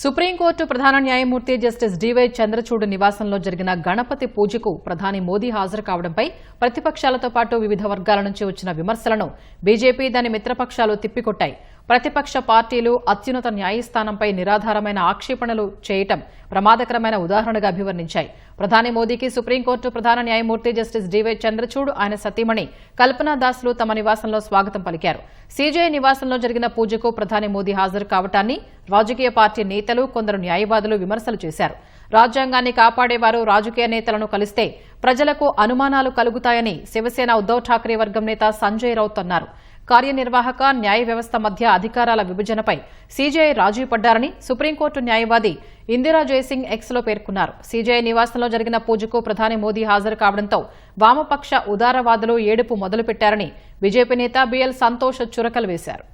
Supreme court ప్రధాన న్యాయమూర్తి justice DY Chandrachud నివాసంలో జరిగిన గణపతి పూజకు ప్రధాని మోదీ హాజరు కావడంపై ప్రతిపక్షాలతో పాటు వివిధ వర్గాల నుంచి వచ్చిన విమర్శలను బీజేపీ దాని మిత్రపక్షాలు తిప్పికొట్టాయి. ప్రతిపక్ష పార్టీలు అత్యున్నత న్యాయస్థానంపై నిరాధారమైన ఆక్షేపణలు చేయటం ప్రమాదకరమైన ఉదాహరణగా అభివర్ణించాయి. ప్రధాని మోదీకి సుప్రీంకోర్టు ప్రధాన న్యాయమూర్తి జస్టిస్ డివై చంద్రచూడ్ ఆయన సతీమణి కల్పనా దాస్లు తమ నివాసంలో స్వాగతం పలికారు. సీజేఐ నివాసంలో జరిగిన పూజకు ప్రధాని మోదీ హాజరు కావటాన్ని రాజకీయ పార్టీ నేతలు కొందరు న్యాయవాదులు విమర్శలు చేశారు. రాజ్యాంగాన్ని కాపాడేవారు రాజకీయ నేతలను కలిస్తే ప్రజలకు అనుమానాలు కలుగుతాయని శివసేన ఉద్దవ్ ఠాక్రే వర్గం నేత సంజయ్ రౌత్ అన్నారు. కార్యనిర్వాహక న్యాయ వ్యవస్థ మధ్య అధికారాల విభజనపై సీజేఐ రాజీ పడ్డారని సుప్రీంకోర్టు న్యాయవాది ఇందిరా జయసింగ్ ఎక్స్లో పేర్కొన్నారు. సీజేఐ నివాసంలో జరిగిన పూజకు ప్రధాని మోదీ హాజరు కావడంతో వామపక్ష ఉదారవాదులు ఏడుపు మొదలుపెట్టారని బీజేపీ నేత బిఎల్ సంతోష్ చురకలు వేశారు.